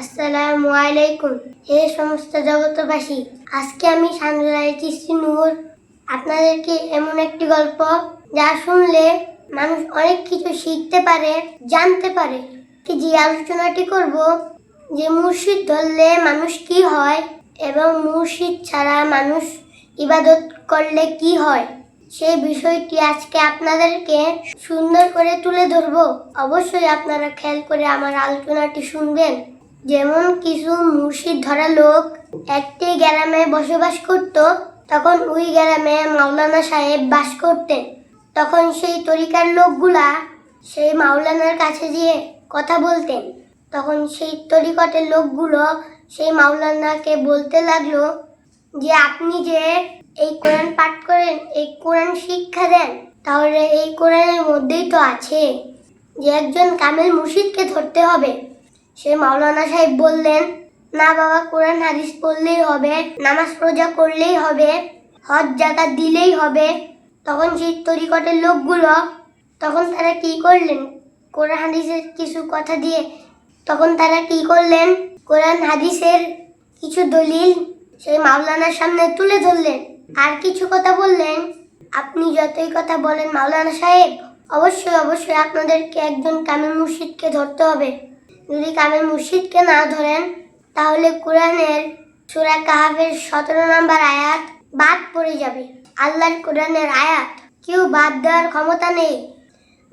আসসালামু আলাইকুম। হে সমস্ত জগতবাসী আজকে আমি সান্দুরাই চিস্তি নূর আপনাদেরকে এমন একটি গল্প যা শুনলে মানুষ অনেক কিছু শিখতে পারে, জানতে পারে। কি যে আলোচনাটি করব, যে মুর্শিদ ধরলে মানুষ কি হয় এবং মুর্শিদ ছাড়া মানুষ ইবাদত করলে কি হয় সেই বিষয়টি আজকে আপনাদেরকে সুন্দর করে তুলে ধরবো। অবশ্যই আপনারা খেয়াল করে আমার আলোচনাটি শুনবেন। যেমন কিছু মুর্শিদ ধরা লোক একটি গ্রামে বসবাস করত, তখন ওই গ্রামে মাওলানা সাহেব বাস করতেন। তখন সেই তরিকার লোকগুলা সেই মাওলানার কাছে গিয়ে কথা বলতেন। তখন সেই তরিকটের লোকগুলো সেই মাওলানাকে বলতে লাগল যে, আপনি যে এই কোরআন পাঠ করেন, এই কোরআন শিক্ষা দেন, তাহলে এই কোরআনের মধ্যেই তো আছে যে, একজন কামেল মুর্শিদকে ধরতে হবে। সে মাওলানা সাহেব বললেন, না বাবা, কোরআন, হাদিস পড়লেই হবে, নামাজ রোজা করলেই হবে, হজ জাকাত দিলেই হবে। তখন সেই তরিকটের লোকগুলো, তখন তারা কি করলেন? কোরআন, হাদিসের কিছু কথা দিয়ে তখন তারা কি করলেন? কোরআন, হাদিসের কিছু দলিল সেই মাওলানার সামনে তুলে ধরলেন। আর কিছু কথা বললেন? আপনি যতই কথা বলেন মাওলানা সাহেব, অবশ্যই অবশ্যই আপনাদেরকে একজন কামেল মুর্শিদকে ধরতে হবে। যদি কামেল মুর্শিদকে না ধরেন, তাহলে কোরআনের সূরা কাহাবের সতেরো নম্বর আয়াত বাদ পড়ে যাবে। আল্লাহর কোরআনের আয়াত কেউ বাদ দেওয়ার ক্ষমতা নেই।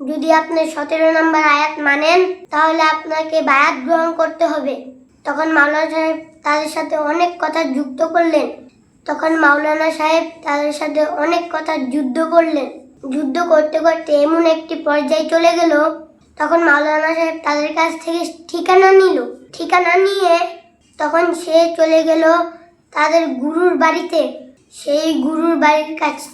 যদি আপনি সতেরো নম্বর আয়াত মানেন, তাহলে আপনাকে বায়াত গ্রহণ করতে হবে। তখন মাওলানা সাহেব তাদের সাথে অনেক কথা যুক্ত করলেন। তখন মাওলানা সাহেব তাদের সাথে অনেক কথা যুদ্ধ করলেন। যুদ্ধ করতে করতে এমন একটি পর্যায়ে চলে গেল তখন মাওলানা সাহেব তাদের কাছ থেকে ঠিকানা নিল। ঠিকানা নিয়ে তখন সে চলে গেল তাদের গুরুর বাড়িতে। সেই গুরুর বাড়ির কাছে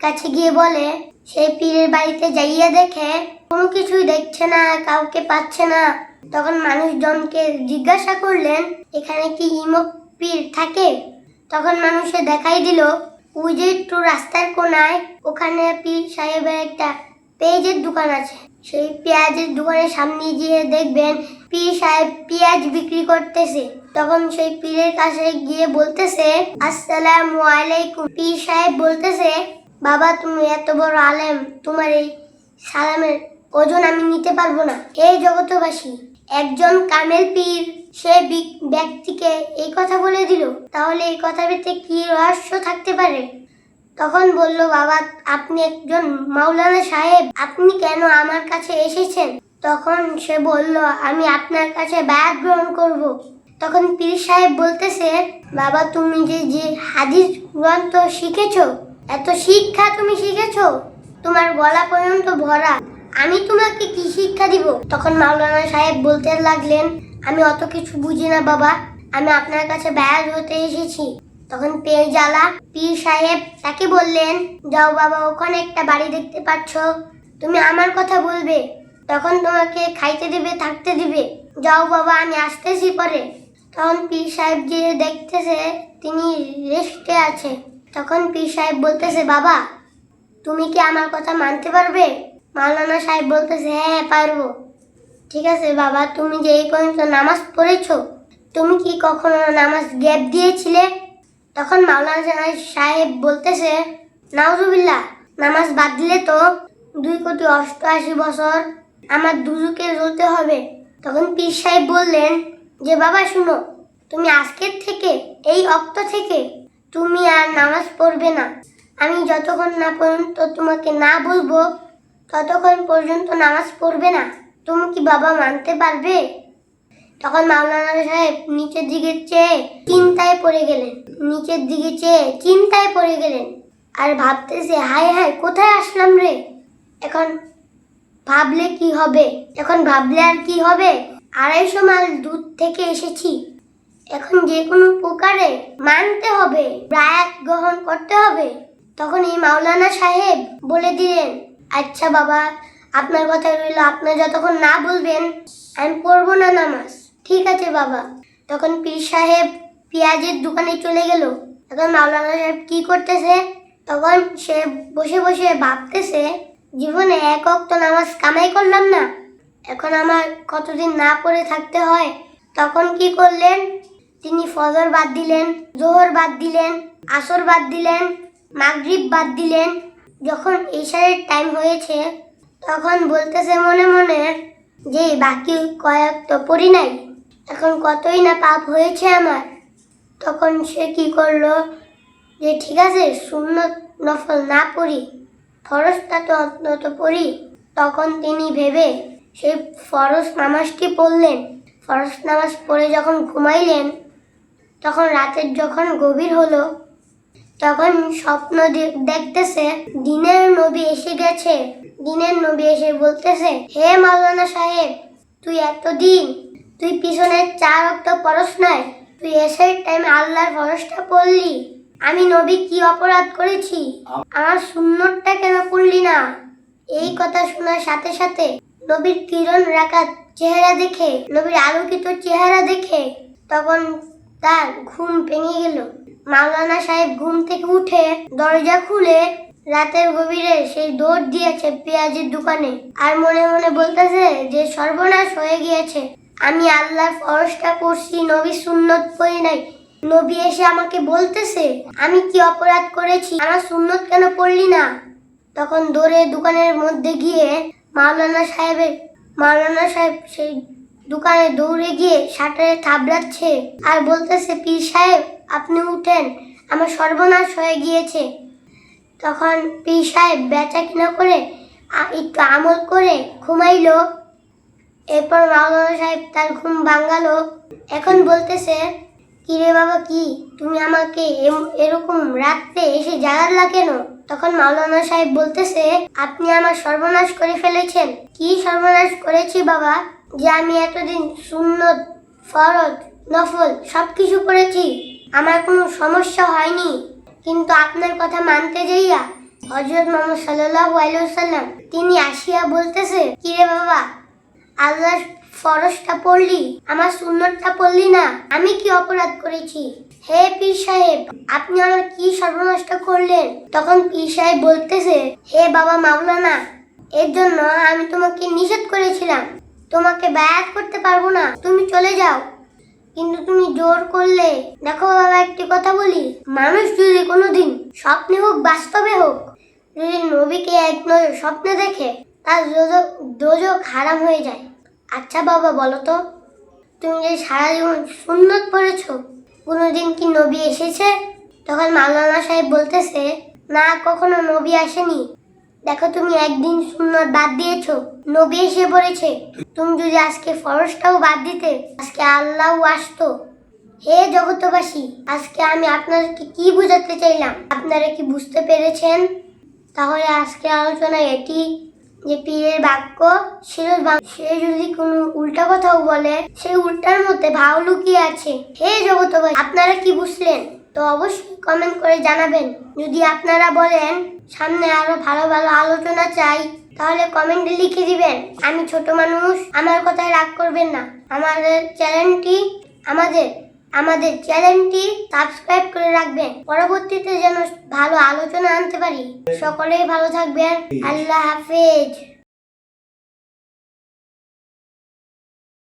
কাছে গিয়ে বলে, সেই পীরের বাড়িতে যাইয়া দেখে, কোনো কিছুই দেখছে না, কাউকে পাচ্ছে না। তখন মানুষজনকে জিজ্ঞাসা করলেন, এখানে কি ইমক পীর থাকে? তখন মানুষে দেখাই দিল, ওই যে একটু রাস্তার কোনায়, ওখানে পীর সাহেবের একটা পেজের দোকান আছে। সেই পেঁয়াজের দোকানের সামনে গিয়ে দেখবেন পীর সাহেব পেঁয়াজ বিক্রি করতেছে। তখন সেই পীরের কাছে গিয়ে বলতেছে, আসসালামু আলাইকুম। পীর সাহেব বলতেছে, বাবা, তুমি এত বড় আলেম, তোমার এই সালামের ওজন আমি নিতে পারব না। এই জগতবাসী একজন কামেল পীর, সে ব্যক্তিকে এই কথা বলে দিল। তাহলে এই কথার ভিতরে কি রহস্য থাকতে পারে? তখন বলল, বাবা, আপনি একজন মাওলানা সাহেব, আপনি কেন আমার কাছে এসেছেন? তখন সে বলল, আমি আপনার কাছে বায়াত গ্রহণ করব। তখন পীর সাহেব বলতেছে, বাবা, তুমি যে যে হাদিস গ্রন্থ শিখেছ, এত শিক্ষা তুমি শিখেছো, তোমার গলা পর্যন্ত ভরা, আমি তোমাকে কি শিক্ষা দিব? তখন মাওলানা সাহেব বলতে লাগলেন, আমি অত কিছু বুঝি না, বাবা, আমি আপনার কাছে ব্যায়াত হতে এসেছি। তখন পেয়ে জ্বালা। পীর সাহেব তাকে বললেন, যাও বাবা, ওখানে একটা বাড়ি দেখতে পাচ্ছ। তুমি আমার কথা বলবে। তখন তোমাকে খাইতে দিবে, থাকতে দিবে। যাও বাবা, আমি আসতেছি পরে। তখন পীর সাহেব যে দেখতেছে, তিনি রেস্টে আছে। তখন পীর সাহেব বলতেছে, বাবা, তুমি কি আমার কথা মানতে পারবে? মাওলানা সাহেব বলতেছে হ্যাঁ হ্যাঁ পারব। ঠিক আছে বাবা, তুমি যে এই পর্যন্ত নামাজ পড়েছো, তুমি কি কখনো নামাজ গ্যাপ দিয়েছিলে? তখন মাওলানা সাহেব বলতেছে, নাউজুবিল্লাহ, নামাজ বাদ দিলে তো দুই কোটি অষ্টআশি বছর আমার দুজুকে জ্বলতে হবে। তখন পীর সাহেব বললেন, যে বাবা, শুনো, তুমি আজকের থেকে, এই অক্ত থেকে তুমি আর নামাজ পড়বে না। আমি যতক্ষণ না পর্যন্ত তোমাকে না বলব, ততক্ষণ পর্যন্ত নামাজ পড়বে না। তুমি কি বাবা মানতে পারবে? তখন মাওলানা সাহেব নিচের দিকে চেয়ে চিন্তায় পড়ে গেলেন। নিচের দিকে চেয়ে চিন্তায় পড়ে গেলেন। আর ভাবতেছে, হায় হায়, কোথায় আসলাম রে? এখন ভাবলে কি হবে? এখন ভাবলে আর কি হবে? আড়াইশো মাইল দূর থেকে এসেছি। এখন যে কোনো প্রকারে মানতে হবে, রায়াত গ্রহণ করতে হবে। তখন এই মাওলানা সাহেব বলে দিলেন আচ্ছা বাবা, আপনার কথা রইল, আপনার যতক্ষণ না বলবেন, আমি পড়ব না নামাজ। ঠিক আছে বাবা। তখন পীর সাহেব পেঁয়াজের দোকানে চলে গেল। তখন মাওলানা সাহেব কি করতেছে? তখন সে বসে বসে ভাবতেছে, জীবনে এক অক্ত নামাজ কামাই করলাম না। এখন আমার কতদিন না পড়ে থাকতে হয়? তখন কি করলেন? তিনি ফজর বাদ দিলেন, জোহর বাদ দিলেন, আসর বাদ দিলেন, মাগরিব বাদ দিলেন। যখন ঈশারের টাইম হয়েছে, তখন বলতেছে মনে মনে যে, বাকি কয়েক তো পড়ি নাই। এখন কতই না পাপ হয়েছে আমার। তখন সে কি করল যে, ঠিক আছে শূন্য নফল না পড়ি, ফরজটা তো অন্তত পড়ি। তখন তিনি ভেবে সেই ফরজ নামাজটি পড়লেন। ফরজ নামাজ পড়ে যখন ঘুমাইলেন, তখন রাতের যখন গভীর হলো, তখন স্বপ্ন দেখতেছে, দিনের নবী এসে গেছে। দিনের নবী এসে বলতেছে, হে মাওলানা সাহেব, তুই এতদিন তুই পিছনের চার অক্ট পরশ নাই, তুই এসে টাইম আল্লাহর ফরসটা পড়লি আমি নবী কি অপরাধ করেছি? আমার সুন্নতটা কেন পড়লি না? এই কথা শোনার সাথে সাথে নবীর কিরণ রাখা চেহারা দেখে, নবীর আলোকিত চেহারা দেখে তখন তার ঘুম ভেঙে গেল। মাওলানা সাহেব ঘুম থেকে উঠে দরজা খুলে রাতের গভীরে সেই দৌড় দিয়েছে পেঁয়াজের দোকানে। আর মনে মনে বলতেছে যে সর্বনাশ হয়ে গিয়েছে। আমি আল্লাহর ফরজটা করছি নবী সুন্নত পড়ি নাই। নবী এসে আমাকে বলতেছে, আমি কি অপরাধ করেছি? আমার সুন্নত কেন পড়লি না? তখন দৌড়ে দোকানের মধ্যে গিয়ে মাওলানা সাহেবের মাওলানা সাহেব সেই দোকানে দৌড়ে গিয়ে শাটারে থাবড়াচ্ছে আর বলতেছে, পীর সাহেব, আপনি উঠেন, আমার সর্বনাশ হয়ে গিয়েছে। তখন পীর সাহেব বেচা কিনা করে একটু আমল করে ঘুমাইলো। এরপর মাওলানা সাহেব তার ঘুম ভাঙালো। এখন বলতেছে কি রে বাবা কি? তুমি আমাকে এরকম রাত্রে এসে জাগালা কেন? তখন মাওলানা সাহেব বলতেছে, আপনি আমার সর্বনাশ করে ফেলেছেন। কি সর্বনাশ করেছি বাবা? যে আমি এতদিন সুন্নত, ফরজ, নফল সব কিছু করেছি। আমার কোনো সমস্যা হয়নি। কিন্তু আপনার কথা মানতে যাইয়া হজরত মোহাম্মদ সাল্লাল্লাহু আলাইহি ওয়াসাল্লাম, তিনি আসিয়া বলতেছে কি রে বাবা আল্লাহর ফরজটা পড়লি, আমার সুন্নতটা পড়লি না। আমি কি অপরাধ করেছি? হে পীর সাহেব, আপনি আমার কি সর্বনষ্ট করলেন? তখন পীর সাহেব বলতেছে, হে বাবা মাওলানা, এর জন্য আমি তোমাকে নিষেধ করেছিলাম। তোমাকে ব্যয়াত করতে পারব না, তুমি চলে যাও। কিন্তু তুমি জোর করলে, দেখো বাবা, একটি কথা বলি, মানুষ যদি কোনোদিন স্বপ্নে হোক, বাস্তবে হোক, যদি নবীকে এক নজর স্বপ্নে দেখে তার দোজক হারাম হয়ে যায়। আচ্ছা বাবা, বলো তো, তুমি যে সারা জীবন সুন্নত পড়েছ, কোনোদিন কি নবী এসেছে? তখন মাওলানা সাহেব বলতেছে, না, কখনো নবী আসেনি। দেখো তুমি একদিন সুন্নত বাদ দিয়েছ, নবী এসে পড়েছে। তুমি যদি আজকে ফরজটাও বাদ দিতে, আজকে আল্লাহ আসতো। হে জগতবাসী আজকে আমি আপনাদেরকে কি বোঝাতে চাইলাম? আপনারা কি বুঝতে পেরেছেন? তাহলে আজকে আলোচনা এটি। যে পীরের বাক্য, সে সে যদি কোনো উল্টা কথাও বলে সেই উল্টার মধ্যে ভাও লুকিয়ে আছে। হে জগতবাসী আপনারা কি বুঝলেন? তো অবশ্যই কমেন্ট করে জানাবেন। যদি আপনারা বলেন, সামনে আরও ভালো ভালো আলোচনা চাই, তাহলে কমেন্টে লিখে দিবেন। আমি ছোট মানুষ, আমার কথায় রাগ করবেন না। আমাদের চ্যানেলটি আমাদের আমাদের চ্যানেলটি সাবস্ক্রাইব করে রাখবেন। পরবর্তীতে যেন ভালো আলোচনা আনতে পারি। সকলেই ভালো থাকবেন। আল্লাহ হাফেজ।